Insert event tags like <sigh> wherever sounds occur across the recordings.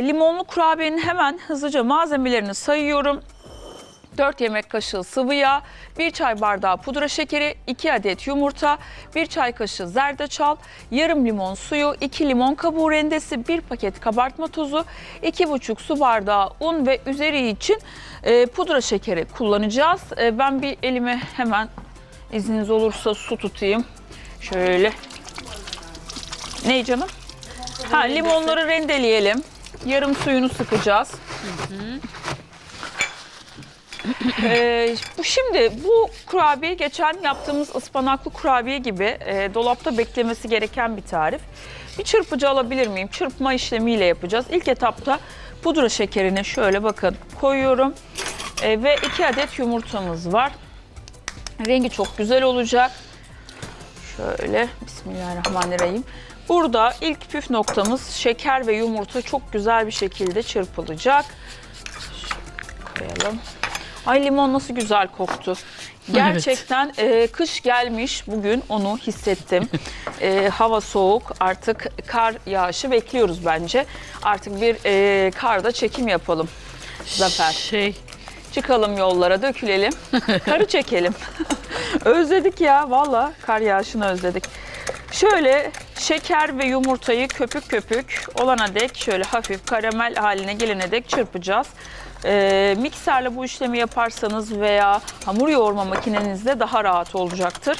Limonlu kurabiyenin hemen hızlıca malzemelerini sayıyorum. 4 yemek kaşığı sıvı yağ, 1 çay bardağı pudra şekeri, 2 adet yumurta, 1 çay kaşığı zerdeçal, yarım limon suyu, 2 limon kabuğu rendesi, 1 paket kabartma tozu, 2,5 su bardağı un ve üzeri için e, pudra şekeri kullanacağız. E, ben bir elime hemen izniniz olursa su tutayım. Şöyle. Ne canım? Ha, limonları rendeleyelim. Yarım suyunu sıkacağız. Ee, bu şimdi bu kurabiye geçen yaptığımız ıspanaklı kurabiye gibi e, dolapta beklemesi gereken bir tarif. Bir çırpıcı alabilir miyim? Çırpma işlemiyle yapacağız. İlk etapta pudra şekerini şöyle bakın koyuyorum. E, ve iki adet yumurtamız var. Rengi çok güzel olacak. Şöyle Bismillahirrahmanirrahim. Burada ilk püf noktamız şeker ve yumurta çok güzel bir şekilde çırpılacak. Şöyle koyalım. Ay limon nasıl güzel koktu. Gerçekten e, kış gelmiş bugün onu hissettim. <laughs> E, hava soğuk artık kar yağışı bekliyoruz bence. Artık bir e, karda çekim yapalım. Zafer. Şey, Çıkalım yollara dökülelim. <laughs> Karı çekelim. <laughs> özledik ya valla kar yağışını özledik. Şöyle şeker ve yumurtayı köpük köpük olana dek şöyle hafif karamel haline gelene dek çırpacağız. Ee, mikserle bu işlemi yaparsanız veya hamur yoğurma makinenizde daha rahat olacaktır.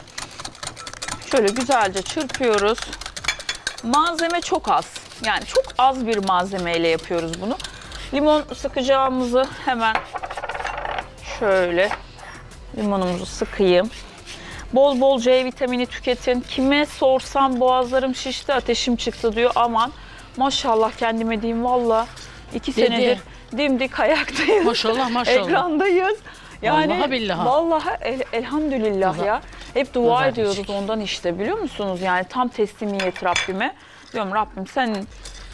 Şöyle güzelce çırpıyoruz. Malzeme çok az. Yani çok az bir malzemeyle yapıyoruz bunu. Limon sıkacağımızı hemen şöyle limonumuzu sıkayım. Bol bol C vitamini tüketin. Kime sorsam boğazlarım şişti, ateşim çıktı diyor. Aman maşallah kendime diyeyim valla. iki Dedi. senedir dimdik ayaktayız. maşallah maşallah. Ekrandayız. Yani Vallahi billahi. Vallahi el- elhamdülillah Güzel. ya. Hep dua Güzel ediyoruz değişik. ondan işte biliyor musunuz? Yani tam teslimiyet Rabbime. Diyorum Rabbim sen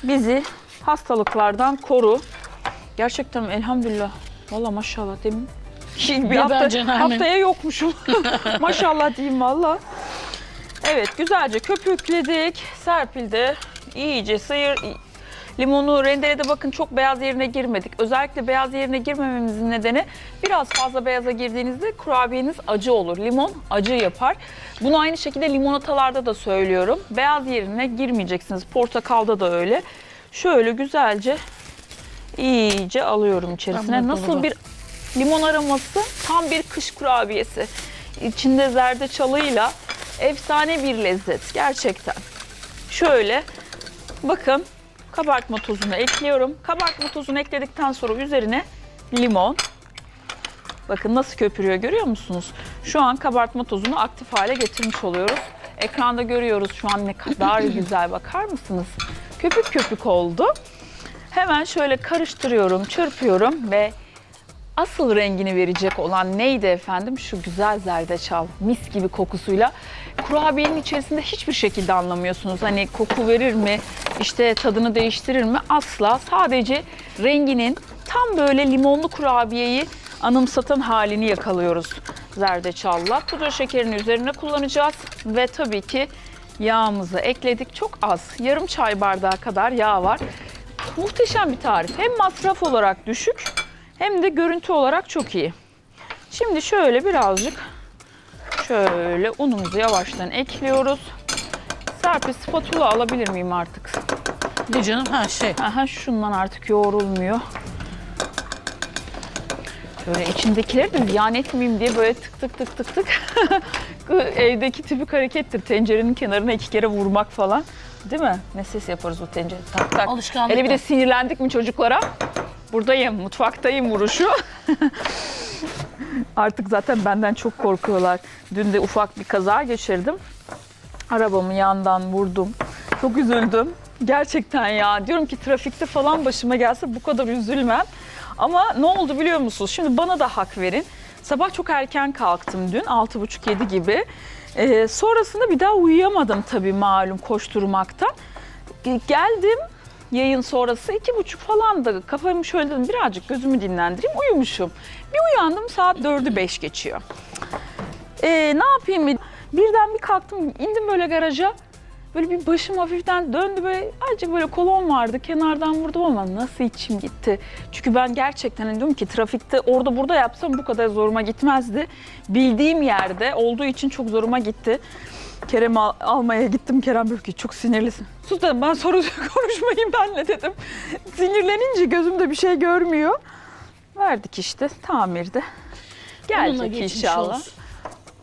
bizi hastalıklardan koru. Gerçekten elhamdülillah. Vallahi maşallah demin. Bir hafta, haftaya yokmuşum. <laughs> maşallah diyeyim valla. Evet güzelce köpükledik. Serpil de iyice sıyır. Limonu rendelede bakın çok beyaz yerine girmedik. Özellikle beyaz yerine girmememizin nedeni biraz fazla beyaza girdiğinizde kurabiyeniz acı olur. Limon acı yapar. Bunu aynı şekilde limonatalarda da söylüyorum. Beyaz yerine girmeyeceksiniz. Portakalda da öyle. Şöyle güzelce iyice alıyorum içerisine. Nasıl bir limon aroması tam bir kış kurabiyesi. İçinde zerdeçalıyla efsane bir lezzet gerçekten. Şöyle bakın kabartma tozunu ekliyorum. Kabartma tozunu ekledikten sonra üzerine limon. Bakın nasıl köpürüyor görüyor musunuz? Şu an kabartma tozunu aktif hale getirmiş oluyoruz. Ekranda görüyoruz şu an ne kadar <laughs> güzel bakar mısınız? Köpük köpük oldu. Hemen şöyle karıştırıyorum, çırpıyorum ve asıl rengini verecek olan neydi efendim? Şu güzel zerdeçal, mis gibi kokusuyla. Kurabiyenin içerisinde hiçbir şekilde anlamıyorsunuz. Hani koku verir mi, işte tadını değiştirir mi? Asla. Sadece renginin tam böyle limonlu kurabiyeyi anımsatan halini yakalıyoruz zerdeçalla. Pudra şekerini üzerine kullanacağız ve tabii ki yağımızı ekledik. Çok az, yarım çay bardağı kadar yağ var. Muhteşem bir tarif. Hem masraf olarak düşük hem de görüntü olarak çok iyi. Şimdi şöyle birazcık şöyle unumuzu yavaştan ekliyoruz. Serpil spatula alabilir miyim artık? Ne canım? Ha şey. Aha şundan artık yoğrulmuyor. Şöyle içindekileri de ziyan etmeyeyim diye böyle tık tık tık tık tık. <laughs> Evdeki tipik harekettir. Tencerenin kenarına iki kere vurmak falan. Değil mi? Ne ses yaparız o tencere? Tak tak. Alışkanlık. Hele bir de sinirlendik mi çocuklara? Buradayım, mutfaktayım vuruşu. <laughs> Artık zaten benden çok korkuyorlar. Dün de ufak bir kaza geçirdim. Arabamı yandan vurdum. Çok üzüldüm. Gerçekten ya. Diyorum ki trafikte falan başıma gelse bu kadar üzülmem. Ama ne oldu biliyor musunuz? Şimdi bana da hak verin. Sabah çok erken kalktım dün. 6.30-7 gibi. Ee, sonrasında bir daha uyuyamadım tabii malum koşturmaktan. Ge- Geldim yayın sonrası iki buçuk falandı. Kafamı şöyle dedim birazcık gözümü dinlendireyim uyumuşum. Bir uyandım saat dördü beş geçiyor. Ee, ne yapayım? Birden bir kalktım indim böyle garaja. Böyle bir başım hafiften döndü böyle azıcık böyle kolon vardı kenardan vurdum ama nasıl içim gitti. Çünkü ben gerçekten hani diyorum ki trafikte orada burada yapsam bu kadar zoruma gitmezdi. Bildiğim yerde olduğu için çok zoruma gitti. Kerem al- almaya gittim. Kerem ki çok sinirlisin. Sus dedim ben soru <laughs> konuşmayayım benle dedim. Sinirlenince gözümde bir şey görmüyor. Verdik işte tamirde. Onunla Gelecek geçmiş inşallah. olsun.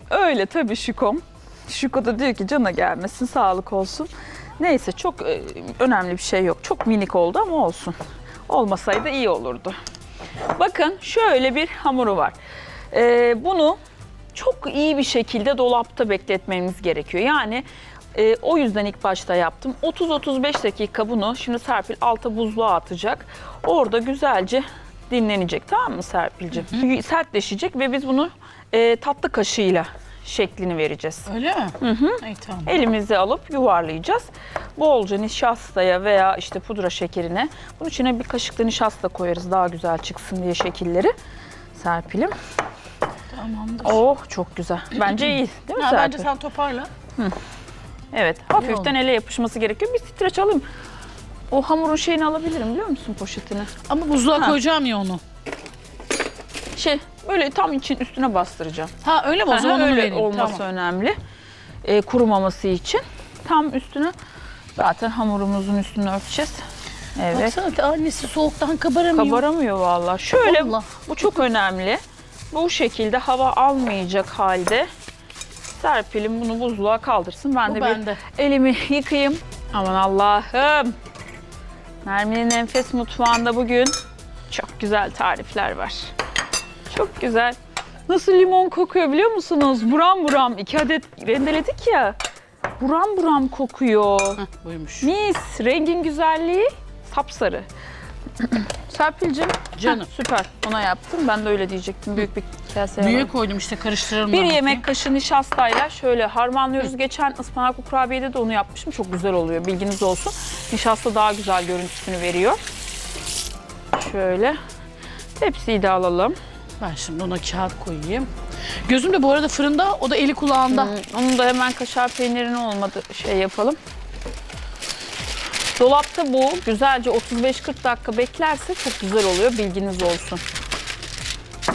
Öyle tabii Şukom. Şuko da diyor ki cana gelmesin, sağlık olsun. Neyse çok e, önemli bir şey yok. Çok minik oldu ama olsun. Olmasaydı iyi olurdu. Bakın şöyle bir hamuru var. E, bunu çok iyi bir şekilde dolapta bekletmemiz gerekiyor. Yani e, o yüzden ilk başta yaptım. 30-35 dakika bunu şimdi Serpil alta buzluğa atacak. Orada güzelce dinlenecek tamam mı Serpil'ciğim? Sertleşecek ve biz bunu e, tatlı kaşığıyla şeklini vereceğiz. Öyle mi? Hı hı. İyi tamam. Elimize alıp yuvarlayacağız. Bolca nişastaya veya işte pudra şekerine. Bunun içine bir kaşık da nişasta koyarız daha güzel çıksın diye şekilleri. Serpilim. Tamamdır. Oh çok güzel. Bence iyi değil mi <clears throat> Serpil? bence sen toparla. Evet hafiften ele yapışması gerekiyor. Bir streç alayım. O hamurun şeyini alabilirim biliyor musun poşetini? Ama buzluğa Ha. koyacağım ya onu. Şey böyle tam için üstüne bastıracağım. Ha öyle mi? O zaman öyle vereyim. olması Tamam. önemli. Ee, kurumaması için. Tam üstüne zaten hamurumuzun üstünü örteceğiz. Evet. Baksana annesi soğuktan kabaramıyor. Kabaramıyor vallahi. Şöyle Allah. bu çok önemli. Bu şekilde hava almayacak halde Serpil'im bunu buzluğa kaldırsın. Ben Bu de bende. bir elimi yıkayayım. Aman Allah'ım. Nermin'in enfes mutfağında bugün çok güzel tarifler var. Çok güzel. Nasıl limon kokuyor biliyor musunuz? Buram buram. iki adet rendeledik ya. Buram buram kokuyor. Heh, buymuş. Mis. Rengin güzelliği sapsarı. Serpil'cim. Canım. süper. Ona yaptım. Ben de öyle diyecektim. Büyük bir kaseye Büyüğe var. koydum işte karıştırırım. Bir yemek kaşığı nişastayla şöyle harmanlıyoruz. Geçen ıspanaklı kurabiyede de onu yapmıştım. Çok güzel oluyor. Bilginiz olsun. Nişasta daha güzel görüntüsünü veriyor. Şöyle. Tepsiyi de alalım. Ben şimdi ona kağıt koyayım. Gözüm de bu arada fırında, o da eli kulağında. Hmm, Onun da hemen kaşar peynirini olmadı şey yapalım. Dolapta bu güzelce 35-40 dakika beklerse çok güzel oluyor. Bilginiz olsun.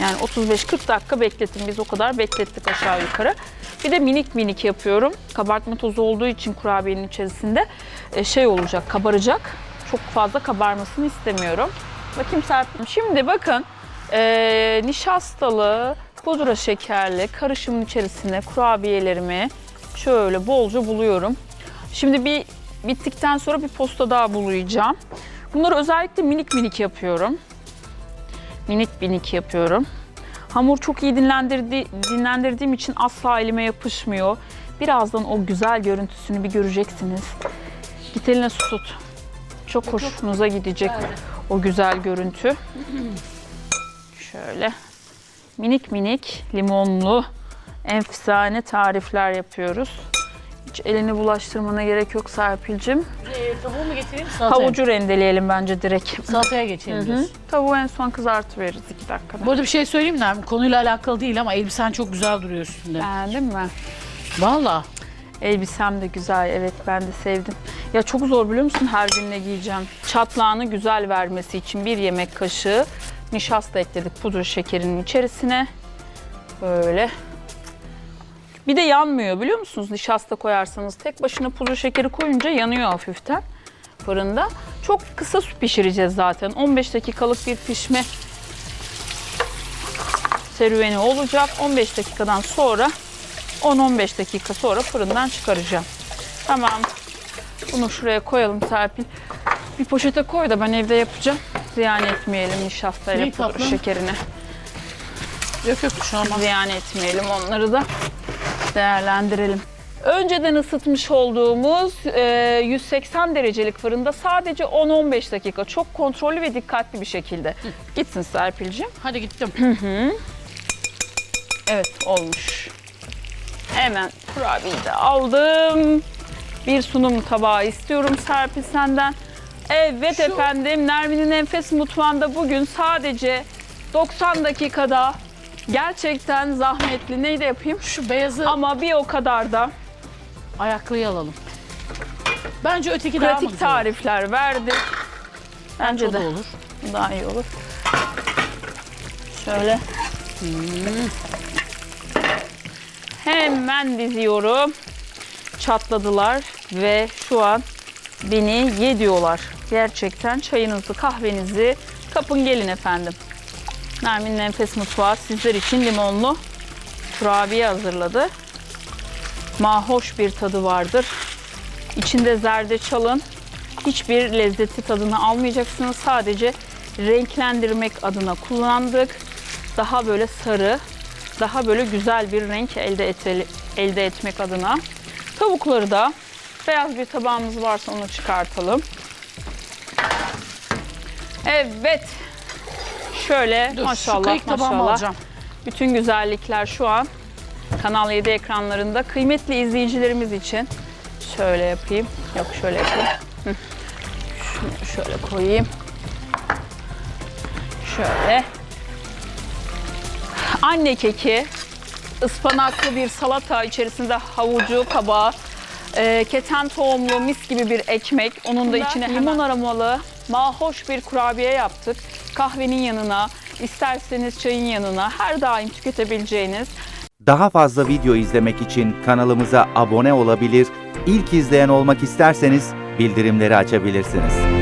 Yani 35-40 dakika bekletin. Biz o kadar beklettik aşağı yukarı. Bir de minik minik yapıyorum. Kabartma tozu olduğu için kurabiyenin içerisinde e, şey olacak, kabaracak. Çok fazla kabarmasını istemiyorum. Bakayım Serpil. Şimdi bakın e, nişastalı, pudra şekerli karışımın içerisine kurabiyelerimi şöyle bolca buluyorum. Şimdi bir bittikten sonra bir posta daha bulayacağım. Bunları özellikle minik minik yapıyorum. Minik minik yapıyorum. Hamur çok iyi dinlendirdi, dinlendirdiğim için asla elime yapışmıyor. Birazdan o güzel görüntüsünü bir göreceksiniz. Git eline su tut. Çok hoşunuza gidecek o güzel görüntü. Şöyle minik minik limonlu enfsane tarifler yapıyoruz. Hiç elini bulaştırmana gerek yok Serpil'cim. Ee, tavuğu mu getireyim? Salataya. Havucu rendeleyelim bence direkt. Salataya geçelim Hı. diyorsun. Tavuğu en son kızartı veririz iki dakikada. Bu arada bir şey söyleyeyim mi? Konuyla alakalı değil ama elbisen çok güzel duruyor üstünde. Beğendin mi? Valla. Elbisem de güzel. Evet ben de sevdim. Ya çok zor biliyor musun her gün ne giyeceğim? Çatlağını güzel vermesi için bir yemek kaşığı nişasta ekledik pudra şekerinin içerisine. Böyle. Bir de yanmıyor biliyor musunuz nişasta koyarsanız. Tek başına pudra şekeri koyunca yanıyor hafiften fırında. Çok kısa su pişireceğiz zaten. 15 dakikalık bir pişme serüveni olacak. 15 dakikadan sonra 10-15 dakika sonra fırından çıkaracağım. Tamam. Bunu şuraya koyalım Serpil. Bir poşete koy da ben evde yapacağım. Ziyan etmeyelim nişastayla Neyi pudra tatlım? şekerini. Yok yok şu an. Ziyan etmeyelim onları da değerlendirelim. Önceden ısıtmış olduğumuz e, 180 derecelik fırında sadece 10-15 dakika çok kontrollü ve dikkatli bir şekilde. Gitsin Serpil'ciğim. Hadi gittim. Evet olmuş. Hemen kurabiyeyi de aldım. Bir sunum tabağı istiyorum Serpil senden. Evet efendim Nermin'in Enfes Mutfağı'nda bugün sadece 90 dakikada gerçekten zahmetli. Neyi de yapayım? Şu beyazı Ama bir o kadar da ayaklıyı alalım. Bence öteki daha mı Pratik güzel tarifler verdik. Bence O de olur. daha iyi olur. Şöyle. Hemen diziyorum. Çatladılar ve şu an beni ye diyorlar. Gerçekten çayınızı, kahvenizi kapın gelin efendim. Nermin Nefes Mutfağı sizler için limonlu kurabiye hazırladı. Mahoş bir tadı vardır. İçinde zerdeçalın hiçbir lezzeti tadını almayacaksınız. Sadece renklendirmek adına kullandık. Daha böyle sarı, daha böyle güzel bir renk elde, eteli, elde etmek adına. Tavukları da beyaz bir tabağımız varsa onu çıkartalım. Evet. Şöyle Dur, maşallah maşallah. Bütün güzellikler şu an Kanal 7 ekranlarında. Kıymetli izleyicilerimiz için şöyle yapayım. Yok şöyle yapayım. Şunu şöyle koyayım. Şöyle. Anne keki, ıspanaklı bir salata içerisinde havucu, kabağı, e, keten tohumlu mis gibi bir ekmek. Onun da içine limon aromalı, mahoş bir kurabiye yaptık. Kahvenin yanına, isterseniz çayın yanına her daim tüketebileceğiniz Daha fazla video izlemek için kanalımıza abone olabilir, ilk izleyen olmak isterseniz bildirimleri açabilirsiniz.